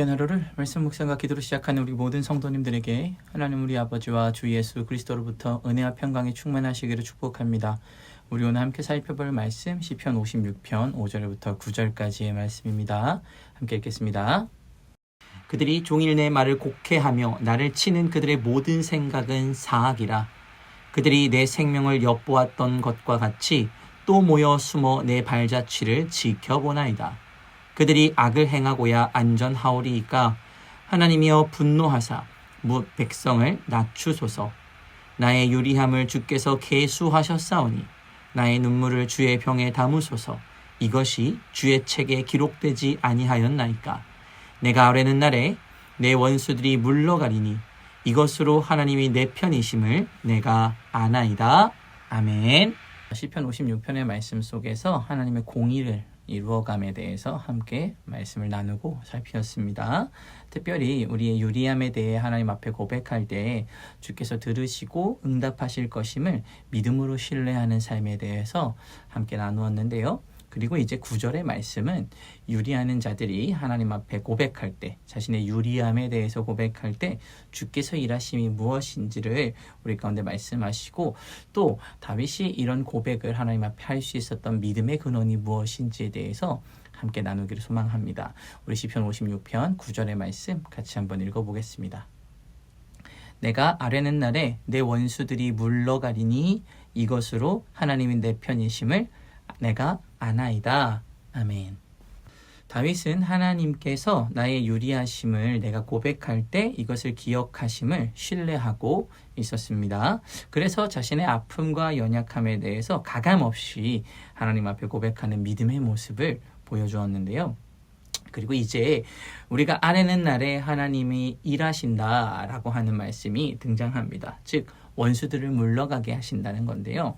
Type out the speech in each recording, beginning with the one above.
귀한 하루를 말씀 묵상과 기도로 시작하는 우리 모든 성도님들에게 하나님 우리 아버지와 주 예수 그리스도로부터 은혜와 평강이 충만하시기를 축복합니다. 우리 오늘 함께 살펴볼 말씀 시편 56편 5절부터 9절까지의 말씀입니다. 함께 읽겠습니다. 그들이 종일 내 말을 곡해하며 나를 치는 그들의 모든 생각은 사악이라. 그들이 내 생명을 엿보았던 것과 같이 또 모여 숨어 내 발자취를 지켜보나이다. 그들이 악을 행하고야 안전하오리이까? 하나님이여 분노하사 무 백성을 낮추소서. 나의 유리함을 주께서 계수하셨사오니 나의 눈물을 주의 병에 담으소서. 이것이 주의 책에 기록되지 아니하였나이까? 내가 아뢰는 날에 내 원수들이 물러가리니 이것으로 하나님이 내 편이심을 내가 아나이다. 아멘. 시편 56편의 말씀 속에서 하나님의 공의를 이루어감에 대해서 함께 말씀을 나누고 살피었습니다. 특별히 우리의 유리함에 대해 하나님 앞에 고백할 때 주께서 들으시고 응답하실 것임을 믿음으로 신뢰하는 삶에 대해서 함께 나누었는데요. 그리고 이제 구절의 말씀은 유리하는 자들이 하나님 앞에 고백할 때 자신의 유리함에 대해서 고백할 때 주께서 일하심이 무엇인지를 우리 가운데 말씀하시고 또 다윗이 이런 고백을 하나님 앞에 할 수 있었던 믿음의 근원이 무엇인지에 대해서 함께 나누기를 소망합니다. 우리 시편 56편 9절의 말씀 같이 한번 읽어보겠습니다. 내가 아뢰는 날에 내 원수들이 물러가리니 이것으로 하나님이 내 편이심을 내가 아나이다. 아멘. 다윗은 하나님께서 나의 유리하심을 내가 고백할 때 이것을 기억하심을 신뢰하고 있었습니다. 그래서 자신의 아픔과 연약함에 대해서 가감 없이 하나님 앞에 고백하는 믿음의 모습을 보여주었는데요. 그리고 이제 우리가 아뢰는 날에 하나님이 일하신다라고 하는 말씀이 등장합니다. 즉 원수들을 물러가게 하신다는 건데요.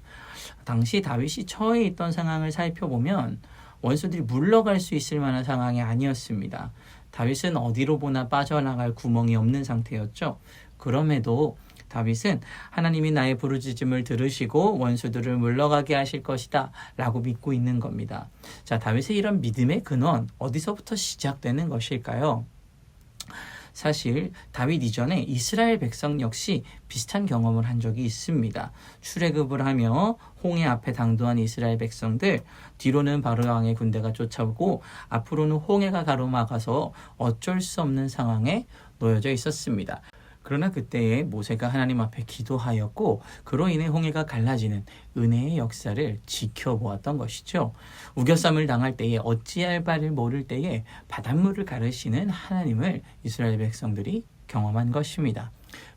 당시 다윗이 처해 있던 상황을 살펴보면 원수들이 물러갈 수 있을 만한 상황이 아니었습니다. 다윗은 어디로 보나 빠져나갈 구멍이 없는 상태였죠. 그럼에도 다윗은 하나님이 나의 부르짖음을 들으시고 원수들을 물러가게 하실 것이다 라고 믿고 있는 겁니다. 자, 다윗의 이런 믿음의 근원 어디서부터 시작되는 것일까요? 사실 다윗 이전에 이스라엘 백성 역시 비슷한 경험을 한 적이 있습니다. 출애굽을 하며 홍해 앞에 당도한 이스라엘 백성들 뒤로는 바로 왕의 군대가 쫓아오고 앞으로는 홍해가 가로막아서 어쩔 수 없는 상황에 놓여져 있었습니다. 그러나 그때에 모세가 하나님 앞에 기도하였고 그로 인해 홍해가 갈라지는 은혜의 역사를 지켜보았던 것이죠. 우겨쌈을 당할 때에 어찌할 바를 모를 때에 바닷물을 가르시는 하나님을 이스라엘 백성들이 경험한 것입니다.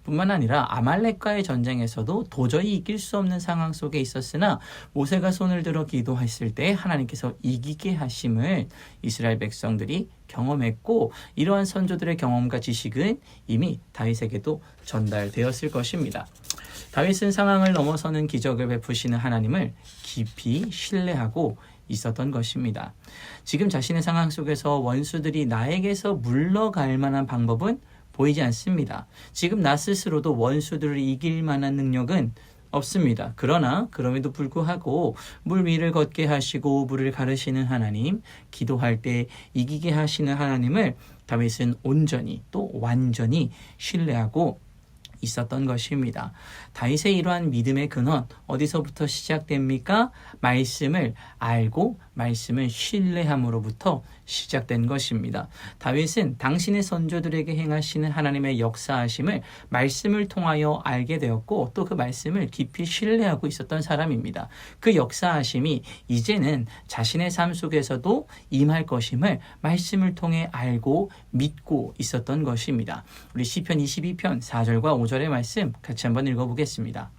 뿐만 아니라 아말렉과의 전쟁에서도 도저히 이길 수 없는 상황 속에 있었으나 모세가 손을 들어 기도했을 때 하나님께서 이기게 하심을 이스라엘 백성들이 경험했고 이러한 선조들의 경험과 지식은 이미 다윗에게도 전달되었을 것입니다. 다윗은 상황을 넘어서는 기적을 베푸시는 하나님을 깊이 신뢰하고 있었던 것입니다. 지금 자신의 상황 속에서 원수들이 나에게서 물러갈 만한 방법은 보이지 않습니다. 지금 나 스스로도 원수들을 이길 만한 능력은 없습니다. 그러나 그럼에도 불구하고 물 위를 걷게 하시고 물을 가르시는 하나님, 기도할 때 이기게 하시는 하나님을 다윗은 온전히 또 완전히 신뢰하고 있었던 것입니다. 다윗의 이러한 믿음의 근원 어디서부터 시작됩니까? 말씀을 알고 말씀을 신뢰함으로부터 시작된 것입니다. 다윗은 당신의 선조들에게 행하시는 하나님의 역사하심을 말씀을 통하여 알게 되었고 또 그 말씀을 깊이 신뢰하고 있었던 사람입니다. 그 역사하심이 이제는 자신의 삶 속에서도 임할 것임을 말씀을 통해 알고 믿고 있었던 것입니다. 우리 시편 22편 4절과 5절의 말씀 같이 한번 읽어보겠습니다.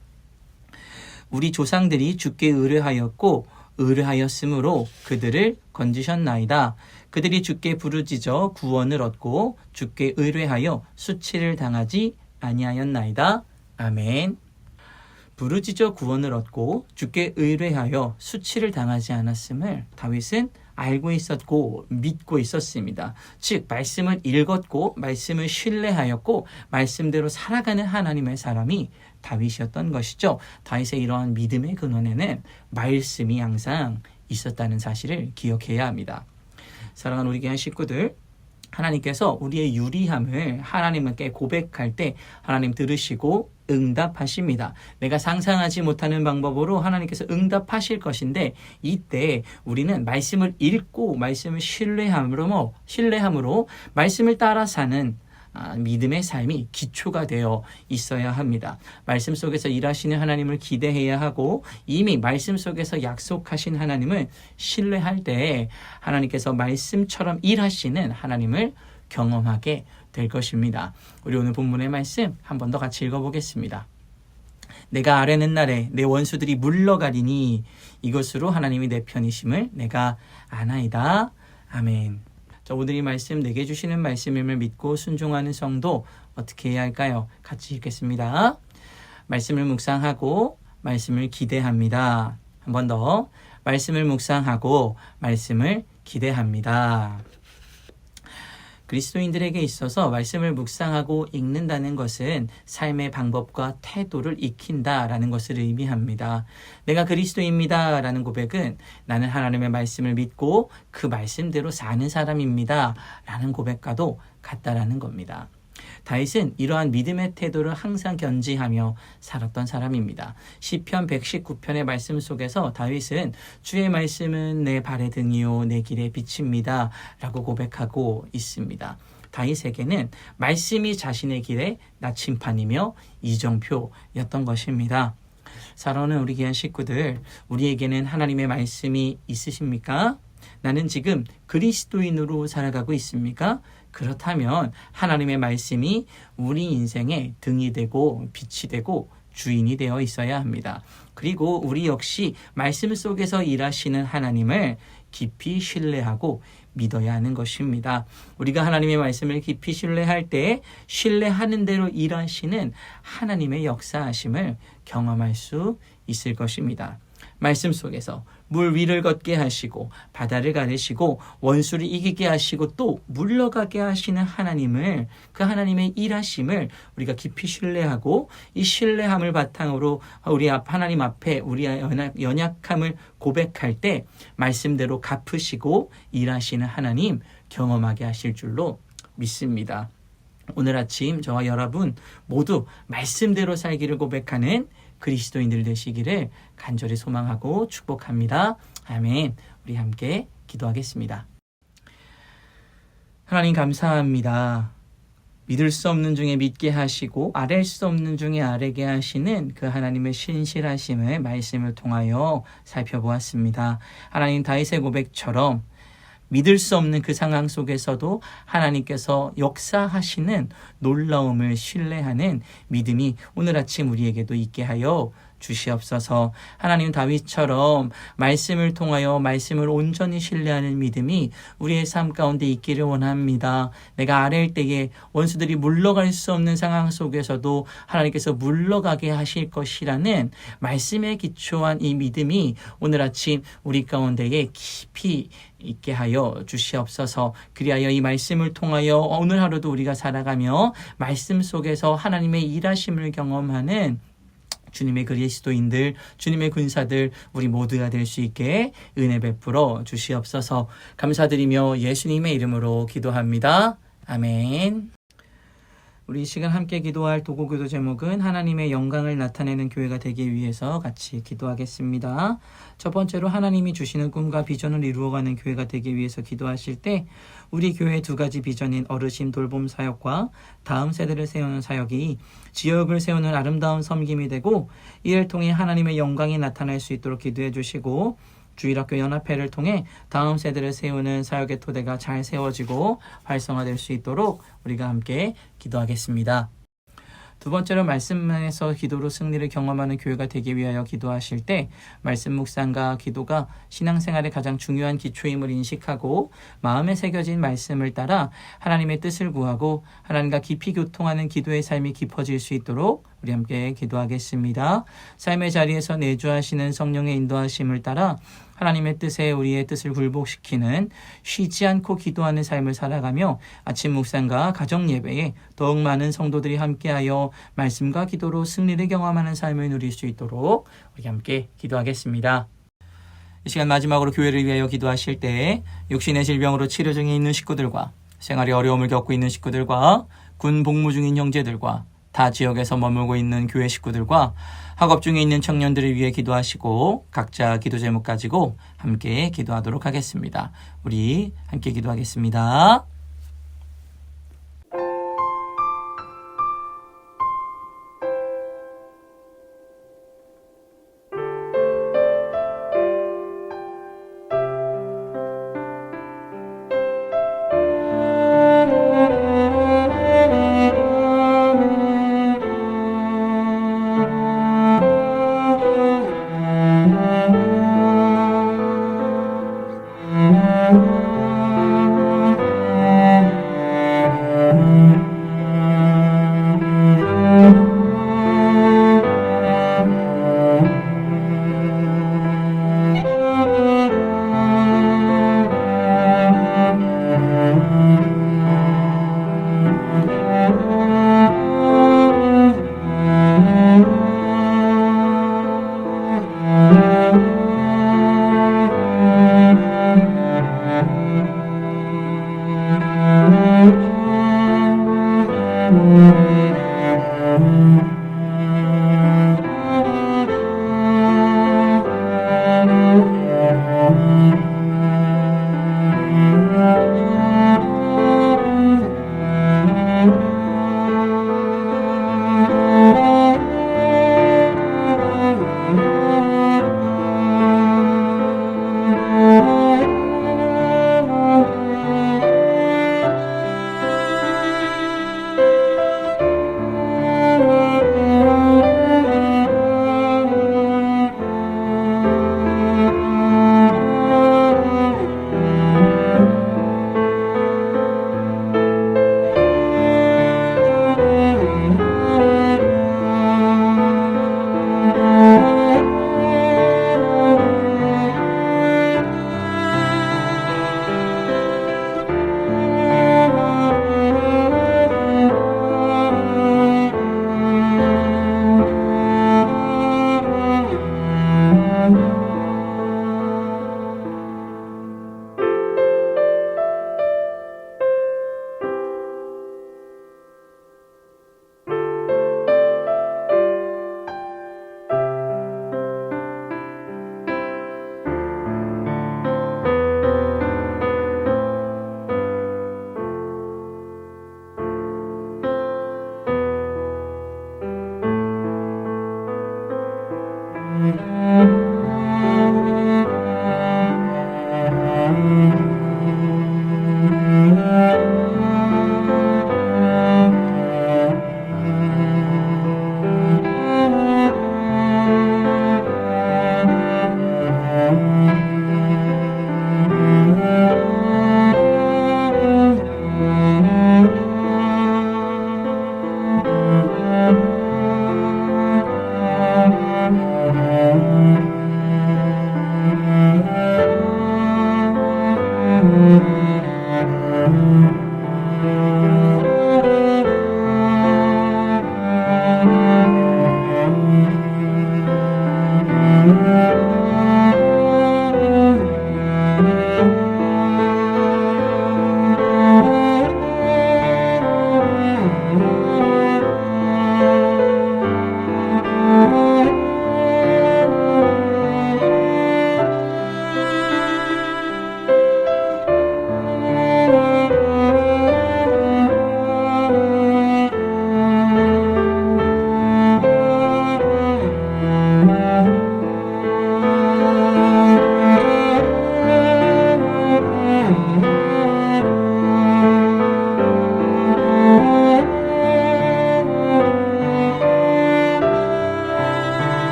우리 조상들이 주께 의뢰하였고 의뢰하였으므로 그들을 건지셨나이다. 그들이 주께 부르짖어 구원을 얻고 주께 의뢰하여 수치를 당하지 아니하였나이다. 아멘. 부르짖어 구원을 얻고 주께 의뢰하여 수치를 당하지 않았음을 다윗은 알고 있었고 믿고 있었습니다. 즉 말씀을 읽었고 말씀을 신뢰하였고 말씀대로 살아가는 하나님의 사람이 다윗이었던 것이죠. 다윗의 이러한 믿음의 근원에는 말씀이 항상 있었다는 사실을 기억해야 합니다. 사랑하는 우리 교회 식구들 하나님께서 우리의 유리함을 하나님께 고백할 때 하나님 들으시고 응답하십니다. 내가 상상하지 못하는 방법으로 하나님께서 응답하실 것인데 이때 우리는 말씀을 읽고 말씀을 신뢰함으로 신뢰함으로 말씀을 따라 사는 아, 믿음의 삶이 기초가 되어 있어야 합니다. 말씀 속에서 일하시는 하나님을 기대해야 하고 이미 말씀 속에서 약속하신 하나님을 신뢰할 때 하나님께서 말씀처럼 일하시는 하나님을 경험하게 될 것입니다. 우리 오늘 본문의 말씀 한 번 더 같이 읽어보겠습니다. 내가 아뢰는 날에 내 원수들이 물러가리니 이것으로 하나님이 내 편이심을 내가 아나이다. 아멘. 자, 오늘 이 말씀 내게 주시는 말씀임을 믿고 순종하는 성도 어떻게 해야 할까요? 같이 읽겠습니다. 말씀을 묵상하고 말씀을 기대합니다. 한 번 더. 말씀을 묵상하고 말씀을 기대합니다. 그리스도인들에게 있어서 말씀을 묵상하고 읽는다는 것은 삶의 방법과 태도를 익힌다라는 것을 의미합니다. 내가 그리스도입니다. 라는 고백은 나는 하나님의 말씀을 믿고 그 말씀대로 사는 사람입니다. 라는 고백과도 같다라는 겁니다. 다윗은 이러한 믿음의 태도를 항상 견지하며 살았던 사람입니다. 시편 119편의 말씀 속에서 다윗은 주의 말씀은 내 발의 등이요 내 길의 빛입니다. 라고 고백하고 있습니다. 다윗에게는 말씀이 자신의 길의 나침판이며 이정표였던 것입니다. 사랑하는 우리 귀한 식구들, 우리에게는 하나님의 말씀이 있으십니까? 나는 지금 그리스도인으로 살아가고 있습니까? 그렇다면 하나님의 말씀이 우리 인생의 등이 되고 빛이 되고 주인이 되어 있어야 합니다. 그리고 우리 역시 말씀 속에서 일하시는 하나님을 깊이 신뢰하고 믿어야 하는 것입니다. 우리가 하나님의 말씀을 깊이 신뢰할 때 신뢰하는 대로 일하시는 하나님의 역사하심을 경험할 수 있을 것입니다. 말씀 속에서 물 위를 걷게 하시고 바다를 가르시고 원수를 이기게 하시고 또 물러가게 하시는 하나님을 그 하나님의 일하심을 우리가 깊이 신뢰하고 이 신뢰함을 바탕으로 우리 앞 하나님 앞에 우리의 연약, 연약함을 고백할 때 말씀대로 갚으시고 일하시는 하나님 경험하게 하실 줄로 믿습니다. 오늘 아침 저와 여러분 모두 말씀대로 살기를 고백하는 그리스도인들 되시기를 간절히 소망하고 축복합니다. 아멘. 우리 함께 기도하겠습니다. 하나님 감사합니다. 믿을 수 없는 중에 믿게 하시고 아랠 수 없는 중에 아뢰게 하시는 그 하나님의 신실하심을 말씀을 통하여 살펴보았습니다. 하나님 다윗의 고백처럼 믿을 수 없는 그 상황 속에서도 하나님께서 역사하시는 놀라움을 신뢰하는 믿음이 오늘 아침 우리에게도 있게 하여 주시옵소서. 하나님 다윗처럼 말씀을 통하여 말씀을 온전히 신뢰하는 믿음이 우리의 삶 가운데 있기를 원합니다. 내가 아랠 때에 원수들이 물러갈 수 없는 상황 속에서도 하나님께서 물러가게 하실 것이라는 말씀에 기초한 이 믿음이 오늘 아침 우리 가운데에 깊이 있게 하여 주시옵소서. 그리하여 이 말씀을 통하여 오늘 하루도 우리가 살아가며 말씀 속에서 하나님의 일하심을 경험하는 주님의 그리스도인들, 주님의 군사들, 우리 모두가 될 수 있게 은혜 베풀어 주시옵소서 감사드리며 예수님의 이름으로 기도합니다. 아멘. 우리 이 시간 함께 기도할 도구 기도 제목은 하나님의 영광을 나타내는 교회가 되기 위해서 같이 기도하겠습니다. 첫 번째로 하나님이 주시는 꿈과 비전을 이루어가는 교회가 되기 위해서 기도하실 때 우리 교회 두 가지 비전인 어르신 돌봄 사역과 다음 세대를 세우는 사역이 지역을 세우는 아름다운 섬김이 되고 이를 통해 하나님의 영광이 나타날 수 있도록 기도해 주시고 주일학교 연합회를 통해 다음 세대를 세우는 사역의 토대가 잘 세워지고 활성화될 수 있도록 우리가 함께 기도하겠습니다. 두 번째로 말씀에서 기도로 승리를 경험하는 교회가 되기 위하여 기도하실 때 말씀 묵상과 기도가 신앙생활의 가장 중요한 기초임을 인식하고 마음에 새겨진 말씀을 따라 하나님의 뜻을 구하고 하나님과 깊이 교통하는 기도의 삶이 깊어질 수 있도록 우리 함께 기도하겠습니다. 삶의 자리에서 내주하시는 성령의 인도하심을 따라 하나님의 뜻에 우리의 뜻을 굴복시키는 쉬지 않고 기도하는 삶을 살아가며 아침 묵상과 가정 예배에 더욱 많은 성도들이 함께하여 말씀과 기도로 승리를 경험하는 삶을 누릴 수 있도록 우리 함께 기도하겠습니다. 이 시간 마지막으로 교회를 위하여 기도하실 때 육신의 질병으로 치료 중에 있는 식구들과 생활에 어려움을 겪고 있는 식구들과 군 복무 중인 형제들과 타 지역에서 머물고 있는 교회 식구들과 학업 중에 있는 청년들을 위해 기도하시고 각자 기도 제목 가지고 함께 기도하도록 하겠습니다. 우리 함께 기도하겠습니다.